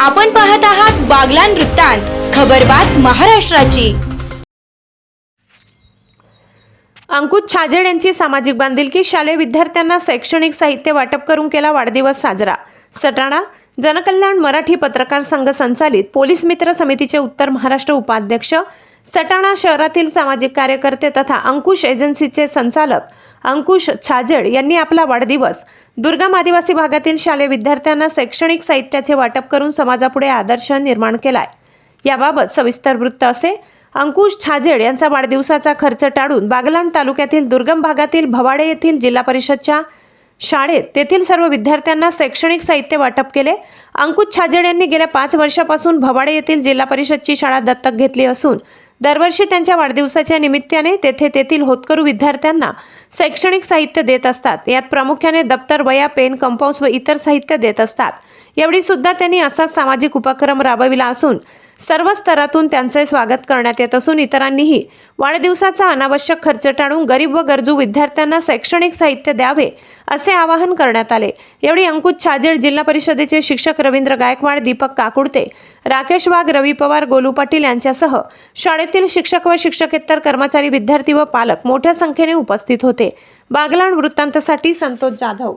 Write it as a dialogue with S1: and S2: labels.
S1: आपण पाहत आहात बागलान वृत्तांत खबरबात महाराष्ट्राची.
S2: अंकुश छाजेड यांची सामाजिक बांधिलकी शालेय विद्यार्थ्यांना शैक्षणिक साहित्य वाटप करून केला वाढदिवस साजरा. सटाणा जनकल्याण मराठी पत्रकार संघ संचालित पोलीस मित्र समितीचे उत्तर महाराष्ट्र उपाध्यक्ष सटाणा शहरातील सामाजिक कार्यकर्ते तथा अंकुश एजन्सीचे संचालक अंकुश छाजेड यांनी आपला वाढदिवस दुर्गम आदिवासी भागातील शालेय विद्यार्थ्यांना शैक्षणिक साहित्याचे वाटप करून समाजापुढे आदर्श निर्माण केलाय. याबाबत सविस्तर वृत्त असे अंकुश छाजेड यांचा वाढदिवसाचा खर्च टाळून बागलाण तालुक्यातील दुर्गम भागातील भवाडे येथील जिल्हा परिषदच्या शाळेत तेथील सर्व विद्यार्थ्यांना शैक्षणिक साहित्य वाटप केले. अंकुश छाजेड यांनी गेल्या पाच वर्षापासून भवाडे येथील जिल्हा परिषदची शाळा दत्तक घेतली असून दरवर्षी त्यांच्या वाढदिवसाच्या निमित्ताने तेथे तेथील होतकरू विद्यार्थ्यांना शैक्षणिक साहित्य देत असतात. यात प्रामुख्याने दप्तर वया पेन कंपाऊस व इतर साहित्य देत असतात. एवढी सुद्धा त्यांनी असाच सामाजिक उपक्रम राबविला असून सर्व स्तरातून त्यांचे स्वागत करण्यात येत असून इतरांनीही वाढदिवसाचा अनावश्यक खर्च टाळून गरीब व गरजू विद्यार्थ्यांना शैक्षणिक साहित्य द्यावे असे आवाहन करण्यात आले. एवढी अंकुश छाजेड जिल्हा परिषदेचे शिक्षक रवींद्र गायकवाड दीपक काकुडते राकेश वाघ रवी पवार गोलू पाटील यांच्यासह शाळेतील शिक्षक व शिक्षकेतर कर्मचारी विद्यार्थी व पालक मोठ्या संख्येने उपस्थित होते. बागलाण वृत्तांतासाठी संतोष जाधव.